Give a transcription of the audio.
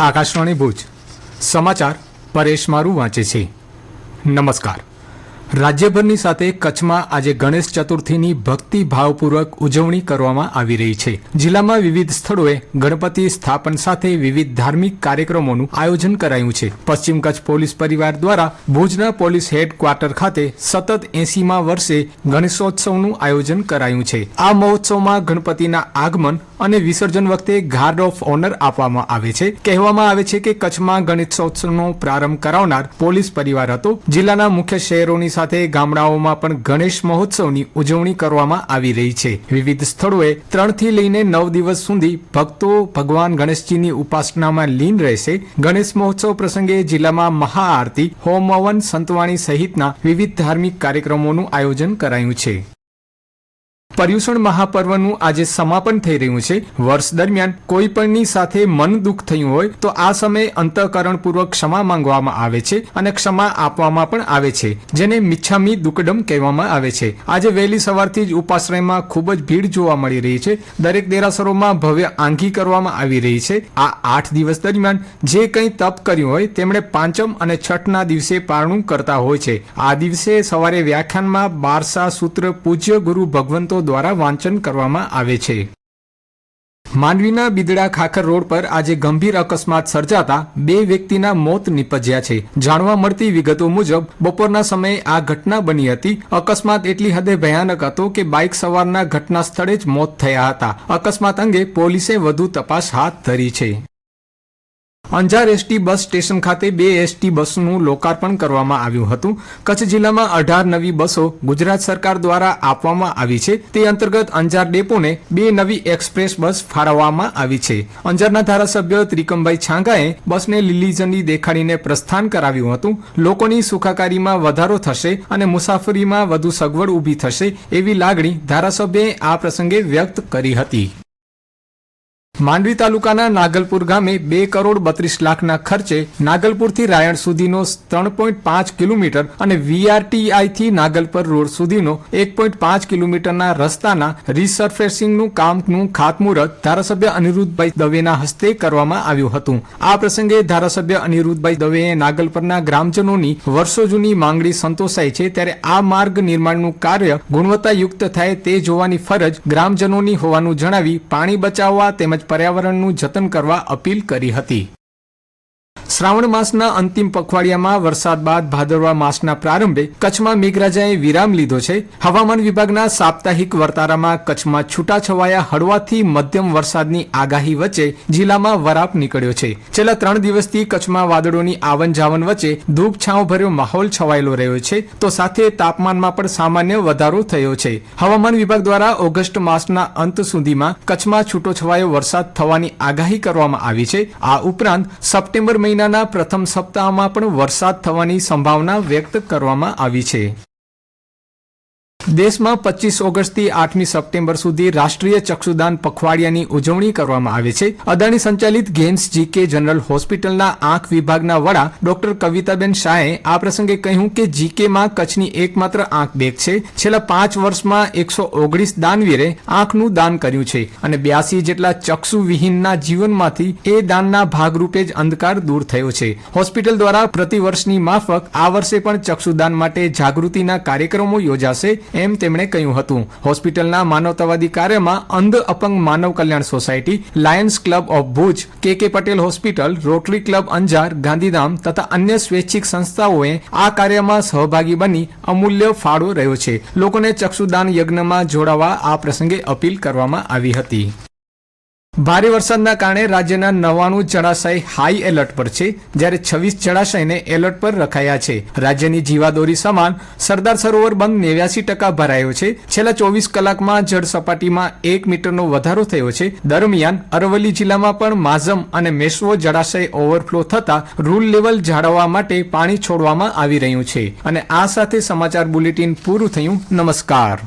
આકાશવાણી ભુજ. સમાચાર પરેશ મારું વાંચે છે. નમસ્કાર. રાજ્યભરની સાથે કચ્છમાં આજે ગણેશ ચતુર્થીની ભક્તિ ભાવપૂર્વક ઉજવણી કરવામાં આવી રહી છે. જિલ્લામાં વિવિધ સ્થળોએ ગણપતિ સ્થાપન સાથે વિવિધ ધાર્મિક કાર્યક્રમોનું આયોજન કરાયું છે. પશ્ચિમ કચ્છ પોલીસ પરિવાર દ્વારા ભુજના પોલીસ હેડક્વાર્ટર ખાતે સતત એસીમાં વર્ષે ગણેશોત્સવનું આયોજન કરાયું છે. આ મહોત્સવમાં ગણપતિના આગમન અને વિસર્જન વખતે ગાર્ડ ઓફ ઓનર આપવામાં આવે છે. કહેવામાં આવે છે કે કચ્છમાં ગણેશોત્સવનો પ્રારંભ કરાવનાર પોલીસ પરિવાર હતો. જિલ્લાના મુખ્ય શહેરોની સાથે ગામડાઓમાં પણ ગણેશ મહોત્સવની ઉજવણી કરવામાં આવી રહી છે. વિવિધ સ્થળોએ ત્રણથી લઈને નવ દિવસ સુધી ભક્તો ભગવાન ગણેશજીની ઉપાસનામાં લીન રહેશે. ગણેશ મહોત્સવ પ્રસંગે જિલ્લામાં મહાઆરતી, હોમ હવન, સંતવાણી સહિતના વિવિધ ધાર્મિક કાર્યક્રમોનું આયોજન કરાયું છે. પર્યુષણ મહાપર્વનું આજે સમાપન થઈ રહ્યું છે. વર્ષ દરમિયાન કોઈ પણની સાથે મન દુઃખ થયું હોય તો આ સમયે અંતઃકરણપૂર્વક ક્ષમા માંગવામાં આવે છે અને ક્ષમા આપવામાં પણ આવે છે, જેને મિચ્છામી દુકડમ કહેવામાં આવે છે. આજે વહેલી સવારથી જ ઉપાશ્રયમાં ખૂબ જ ભીડ જોવા મળી રહી છે. દરેક દેરાસરોમાં ભવ્ય આંગી કરવામાં આવી રહી છે. આ આઠ દિવસ દરમિયાન જે કંઈ તપ કર્યું હોય તેમણે પાંચમ અને છઠના દિવસે પારણું કરતા હોય છે. આ દિવસે સવારે વ્યાખ્યાનમાં બારસા સૂત્ર પૂજ્ય ગુરુ ભગવંતો દ્વારા વાંચન કરવામાં આવે છે. માંડવીના બિદડા ખાખર રોડ પર આજે ગંભીર અકસ્માત સર્જાતા બે વ્યક્તિના મોત નિપજ્યા છે. જાણવા મળતી વિગતો મુજબ, બપોરના સમયે આ ઘટના બની હતી. અકસ્માત એટલી હદે ભયાનક હતો કે બાઇક સવારના ઘટના સ્થળે જ મોત થયા હતા. અકસ્માત અંગે પોલીસે વધુ તપાસ હાથ ધરી છે. અંજાર એસટી બસ સ્ટેશન ખાતે બે એસટી બસનું લોકાર્પણ કરવામાં આવ્યું હતું. કચ્છ જિલ્લામાં અઢાર નવી બસો ગુજરાત સરકાર દ્વારા આપવામાં આવી છે. તે અંતર્ગત અંજાર ડેપોને બે નવી એક્સપ્રેસ બસ ફાળવવામાં આવી છે. અંજારના ધારાસભ્ય ત્રિકમભાઈ છાંગાએ બસને લીલી ઝંડી દેખાડીને પ્રસ્થાન કરાવ્યું હતું. લોકોની સુખાકારીમાં વધારો થશે અને મુસાફરીમાં વધુ સગવડ ઊભી થશે એવી લાગણી ધારાસભ્યએ આ પ્રસંગે વ્યક્ત કરી હતી. માંડવી તાલુકાના નાગલપુર ગામે બે કરોડ બત્રીસ લાખના ખર્ચે નાગલપુરથી રાયણ સુધીનો ત્રણ પોઈન્ટ પાંચ કિલોમીટર અને વીઆરટીઆઈથી નાગલપર રોડ સુધીનો એક પોઈન્ટ પાંચ કિલોમીટરના રસ્તાના રીસર્ફેસિંગનું કામનું ખાતમુહૂર્ત ધારાસભ્ય અનિરુદ્ધભાઈ દવેના હસ્તે કરવામાં આવ્યું હતું. આ પ્રસંગે ધારાસભ્ય અનિરુદ્ધભાઈ દવેએ નાગલપરના ગ્રામજનોની વર્ષો જૂની માંગણી સંતોષાઈ છે ત્યારે આ માર્ગ નિર્માણનું કાર્ય ગુણવત્તાયુક્ત થાય તે જોવાની ફરજ ગ્રામજનોની હોવાનું જણાવી પાણી બચાવવા તેમજ પર્યાવરણનું જતન કરવા અપીલ કરી હતી. શ્રાવણ માસના અંતિમ પખવાડિયામાં વરસાદ બાદ ભાદરવા માસના પ્રારંભે કચ્છમાં મેઘરાજાએ વિરામ લીધો છે. હવામાન વિભાગના સાપ્તાહિક વર્તારામાં કચ્છમાં છૂટાછવાયા હળવાથી મધ્યમ વરસાદની આગાહી વચ્ચે જિલ્લામાં વરાપ નીકળ્યો છે. છેલ્લા ત્રણ દિવસથી કચ્છમાં વાદળોની આવન જાવન વચ્ચે ધૂપ છાંવ ભર્યો માહોલ છવાયેલો રહ્યો છે. તો સાથે તાપમાનમાં પણ સામાન્ય વધારો થયો છે. હવામાન વિભાગ દ્વારા ઓગસ્ટ માસના અંત સુધીમાં કચ્છમાં છૂટોછવાયો વરસાદ થવાની આગાહી કરવામાં આવી છે. આ ઉપરાંત સપ્ટેમ્બર મહિનાના પ્રથમ સપ્તાહમાં પણ વરસાદ થવાની સંભાવના વ્યક્ત કરવામાં આવી છે. દેશમાં પચીસ ઓગસ્ટથી આઠમી સપ્ટેમ્બર સુધી રાષ્ટ્રીય ચક્ષુદાન પખવાડિયાની ઉજવણી કરવામાં આવે છે. અદાણી સંચાલિત ગેમ્સ જીકે જનરલ હોસ્પિટલના આંખ વિભાગના વડા ડોક્ટર કવિતાબેન શાહે આ પ્રસંગે કહ્યું કે જીકેમાં કચ્છની એકમાત્ર આંખ બેગ છે. છેલ્લા પાંચ વર્ષમાં એકસો ઓગણીસ દાનવીરે આંખનું દાન કર્યું છે અને બ્યાસી જેટલા ચક્ષુ વિહીનના જીવનમાંથી એ દાનના ભાગરૂપે જ અંધકાર દૂર થયો છે. હોસ્પિટલ દ્વારા પ્રતિવર્ષની માફક આ વર્ષે પણ ચક્ષુદાન માટે જાગૃતિના કાર્યક્રમો યોજાશે. એમ તેમણે કહ્યું હતું. હોસ્પિટલના માનવતાવાદી કાર્યમાં અંધ અપંગ માનવ કલ્યાણ society, Lions Club of Bhuj, K K Patel hospital, Rotary Club Anjar, Gandhidham તથા અન્ય સ્વૈચ્છિક સંસ્થાઓએ આ કાર્યમાં સહભાગી બની અમૂલ્ય ફાળો રહ્યો છે. લોકોને ચક્ષુદાન યજ્ઞમાં જોડાવા આ પ્રસંગે અપીલ કરવામાં આવી હતી. ભારે વરસાદના કારણે રાજ્યના નવાણું જળાશય હાઈ એલર્ટ પર છે, જ્યારે છવ્વીસ જળાશયને એલર્ટ પર રખાયા છે. રાજ્યની જીવાદોરી સમાન સરદાર સરોવર બંધ નેવ્યાસી ટકા ભરાયો છે. છેલ્લા ચોવીસ કલાકમાં જળ સપાટીમાં એક મીટરનો વધારો થયો છે. દરમિયાન અરવલ્લી જિલ્લામાં પણ માઝમ અને મેશ્વો જળાશય ઓવરફ્લો થતા રૂલ લેવલ જાળવવા માટે પાણી છોડવામાં આવી રહ્યું છે. અને આ સાથે સમાચાર બુલેટિન પૂરું થયું. નમસ્કાર.